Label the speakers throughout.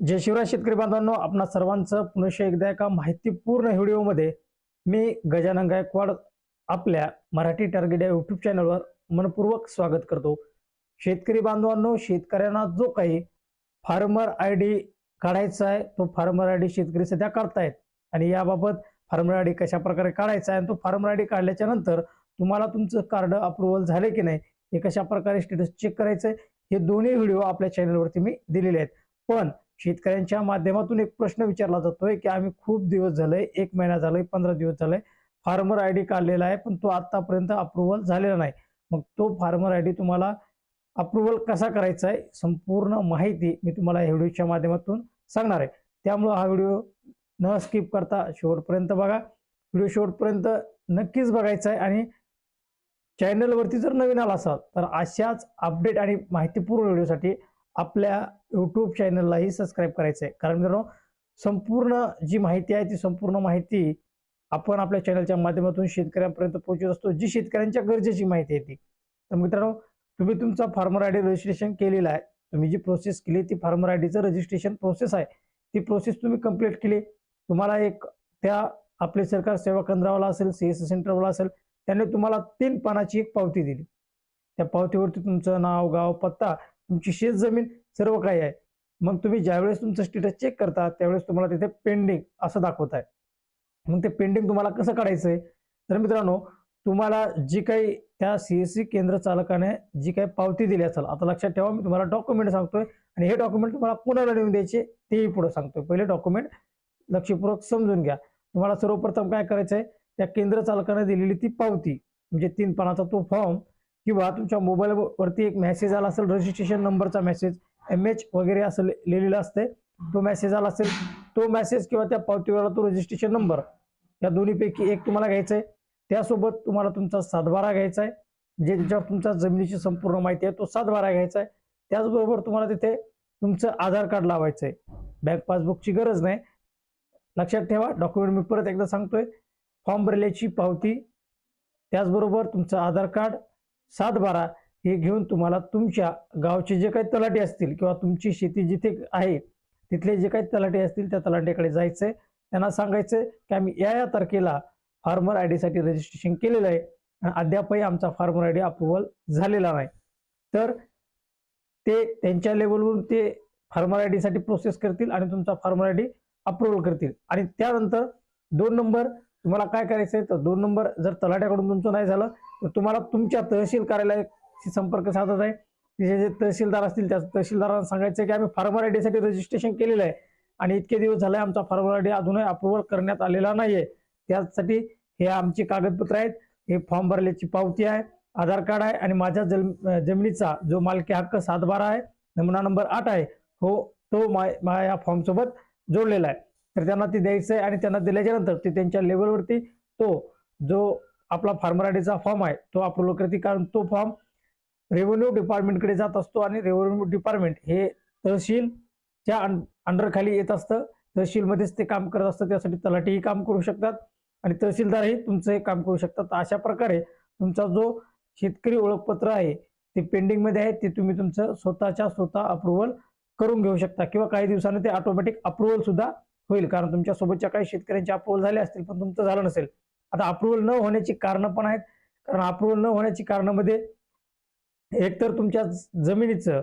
Speaker 1: जय शिवराय शेतकरी बांधवांनो आपणा सर्वांचं पुनश्च एकदा एका माहितीपूर्ण व्हिडिओमध्ये मी गजानन गायकवाड आपल्या मराठी टार्गेट या युट्यूब चॅनलवर मनपूर्वक स्वागत करतो. शेतकरी बांधवांनो शेतकऱ्यांना जो काही फार्मर आय डी काढायचा आहे तो फार्मर आय डी शेतकरी सध्या काढतायत. आणि याबाबत फार्मर आय डी कशा प्रकारे काढायचा आहे आणि तो फार्मर आय डी काढल्याच्या नंतर तुम्हाला तुमचं कार्ड अप्रुव्हल झाले की नाही हे कशा प्रकारे स्टेटस चेक करायचं आहे हे दोन्ही व्हिडिओ आपल्या चॅनलवरती मी दिलेले आहेत. पण शेतकऱ्यांच्या माध्यमातून एक प्रश्न विचारला जातोय की आम्ही खूप दिवस झाले एक महिना झालाय पंधरा दिवस झाले फार्मर आय डी काढलेला आहे पण तो आतापर्यंत अप्रुव्हल झालेला नाही. मग तो फार्मर आय डी तुम्हाला अप्रुव्हल कसा करायचा आहे संपूर्ण माहिती मी तुम्हाला या व्हिडिओच्या माध्यमातून सांगणार आहे. त्यामुळं हा व्हिडिओ न स्किप करता शेवटपर्यंत बघा. व्हिडिओ शेवटपर्यंत नक्कीच बघायचा आहे आणि चॅनलवरती जर नवीन आला असाल तर अशाच अपडेट आणि माहितीपूर्ण व्हिडिओसाठी आपल्या यूट्यूब चॅनललाही सबस्क्राईब करायचं आहे कारण मित्रांनो संपूर्ण जी माहिती आहे ती संपूर्ण माहिती आपण आपल्या चॅनलच्या माध्यमातून शेतकऱ्यांपर्यंत पोहोचत असतो जी शेतकऱ्यांच्या गरजेची माहिती आहे ती. तर मित्रांनो तुम्ही तुमचा फार्मर आय डी रजिस्ट्रेशन केलेला आहे. तुम्ही जी प्रोसेस केली ती फार्मर आय डीचं रजिस्ट्रेशन प्रोसेस आहे. ती प्रोसेस तुम्ही कंप्लीट केली. तुम्हाला एक त्या आपले सरकार सेवा केंद्रावाला असेल सी एस सेंटरवाला असेल त्यांनी तुम्हाला तीन पानाची एक पावती दिली. त्या पावतीवरती तुमचं नाव गाव पत्ता तुमची शेत जमीन सर्व काही आहे. मग तुम्ही ज्यावेळेस तुमचं स्टेटस चेक करता त्यावेळेस तुम्हाला तिथे पेंडिंग असं दाखवत आहे मग ते पेंडिंग तुम्हाला कसं काढायचं आहे तर मित्रांनो तुम्हाला जी काही त्या सी एस सी केंद्र चालकाने जी काही पावती दिली असेल आता लक्षात ठेवा मी तुम्हाला डॉक्युमेंट सांगतोय आणि हे डॉक्युमेंट तुम्हाला कोणाला लिहून द्यायचे तेही पुढे सांगतोय. पहिले डॉक्युमेंट लक्षपूर्वक समजून घ्या. तुम्हाला सर्वप्रथम काय करायचं आहे त्या केंद्र चालकाने दिलेली ती पावती म्हणजे तीन पानाचा तो फॉर्म किंवा तुमच्या मोबाईलवरती एक मेसेज आला असेल रजिस्ट्रेशन नंबरचा मेसेज एम एच वगैरे असं लिहिलेलं असते तो मेसेज आला असेल तो मेसेज किंवा त्या पावतीवर तो रजिस्ट्रेशन नंबर या दोन्हीपैकी एक तुम्हाला घ्यायचा आहे त्यासोबत तुम्हाला तुमचा सातबारा घ्यायचा आहे जे ज्याच्यावर तुमच्या जमिनीची संपूर्ण माहिती आहे तो सातबारा घ्यायचा आहे त्याचबरोबर तुम्हाला तिथे तुमचं आधार कार्ड लावायचं आहे बँक पासबुकची गरज नाही. लक्षात ठेवा डॉक्युमेंट मी परत एकदा सांगतोय. फॉर्म भरल्याची पावती त्याचबरोबर तुमचं आधार कार्ड सातबारा हे घेऊन तुम्हाला तुमच्या गावचे जे काही तलाठी असतील किंवा तुमची शेती जिथे आहे तिथले जे काही तलाठी असतील त्या तलाठ्याकडे जायचंय. त्यांना सांगायचं की आम्ही या या तारखेला फार्मर आय डीसाठी रजिस्ट्रेशन केलेलं आहे आणि अद्यापही आमचा फार्मर आय डी अप्रुव्हल झालेला नाही. तर ते त्यांच्या लेवलवरून ते फार्मर आय डीसाठी प्रोसेस करतील आणि तुमचा फार्मर आय डी अप्रुव्हल करतील. आणि त्यानंतर दोन नंबर तुम्हाला काय करायचं आहे तर दोन नंबर जर तलाट्याकडून तुमचं नाही झालं तर तुम्हाला तुमच्या तहसील कार्यालयाशी संपर्क साधत आहे. तिथे जे तहसीलदार असतील त्या तहसीलदारांना सांगायचं आहे की आम्ही फार्मर आय डीसाठी रजिस्ट्रेशन केलेलं आहे. आणि इतके दिवस झाले आमचा फार्मर आय डी अजूनही अप्रुव्हल करण्यात आलेला नाहीये. त्यासाठी हे आमची कागदपत्र आहेत. हे फॉर्म भरल्याची पावती आहे आधार कार्ड आहे आणि माझ्या जल जमिनीचा जो मालकी हक्क सातबारा आहे नमुना नंबर आठ आहे हो तो मा माझ्या या फॉर्म सोबत जोडलेला आहे. तर त्यांना ते द्यायचं आहे आणि त्यांना दिल्याच्या नंतर ते त्यांच्या लेवलवरती तो जो आपला फार्मर आयडीचा फॉर्म आहे तो अप्रुव्ह करते कारण तो फॉर्म रेव्हेन्यू डिपार्टमेंटकडे जात असतो आणि रेव्हेन्यू डिपार्टमेंट हे तहसीलच्या अं अंडरखाली येत असतं. तहसीलमध्येच ते काम करत असतं त्यासाठी तलाठीही काम करू शकतात आणि तहसीलदारही तुमचं हे काम करू शकतात. अशा प्रकारे तुमचा जो शेतकरी ओळखपत्र आहे ते पेंडिंगमध्ये आहे ते तुम्ही तुमचं स्वतःच्या स्वतः अप्रुव्हल करून घेऊ शकता किंवा काही दिवसांनी ते ऑटोमॅटिक अप्रुव्हल सुद्धा होईल. कारण तुमच्या सोबतच्या काही शेतकऱ्यांचे अप्रुव्हल झाले असतील पण तुमचं झालं नसेल. आता अप्रुव्हल न होण्याची कारणं पण आहेत. कारण अप्रुव्हल न होण्याची कारणामध्ये एकतर तुमच्या जमिनीचं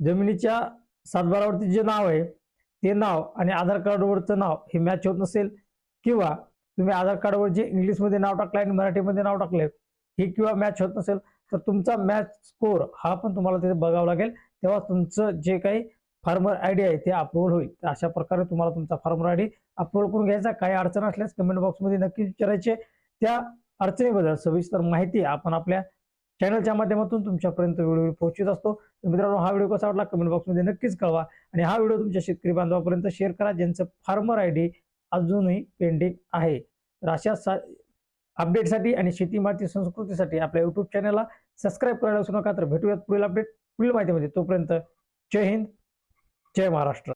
Speaker 1: जमिनीच्या सातबारावरती जे नाव आहे ते नाव आणि आधार कार्डवरचं नाव हे मॅच होत नसेल किंवा तुम्ही आधार कार्डवर जे इंग्लिशमध्ये नाव टाकलं आणि मराठीमध्ये नाव टाकले हे किंवा मॅच होत नसेल तर तुमचा मॅच स्कोर हा पण तुम्हाला तिथे बघावा लागेल. तेव्हा तुमचं जे काही फार्मर आय डी आहे ते अप्रूव्हल होईल. तर अशा प्रकारे तुम्हाला तुमचा फार्मर आय डी अप्रूव्हल करून घ्यायचा. काही अडचण असल्यास कमेंट बॉक्समध्ये नक्की विचारायचे. त्या अडचणीबद्दल सविस्तर माहिती आपण आपल्या चॅनलच्या माध्यमातून तुमच्यापर्यंत व्हिडिओ पोहोचत असतो. तर मित्रांनो हा व्हिडिओ कसा वाटला कमेंट बॉक्समध्ये नक्कीच कळवा. आणि हा व्हिडिओ तुमच्या शेतकरी बांधवापर्यंत शेअर करा ज्यांचं फार्मर आय डी अजूनही पेंडिंग आहे. तर अशा सा अपडेटसाठी आणि शेती माती संस्कृतीसाठी आपल्या युट्यूब चॅनलला सबस्क्राईब करायला विसरू नका. तर भेटूयात पुढील अपडेट पुढील माहितीमध्ये. तोपर्यंत जय हिंद. जय महाराष्ट्र.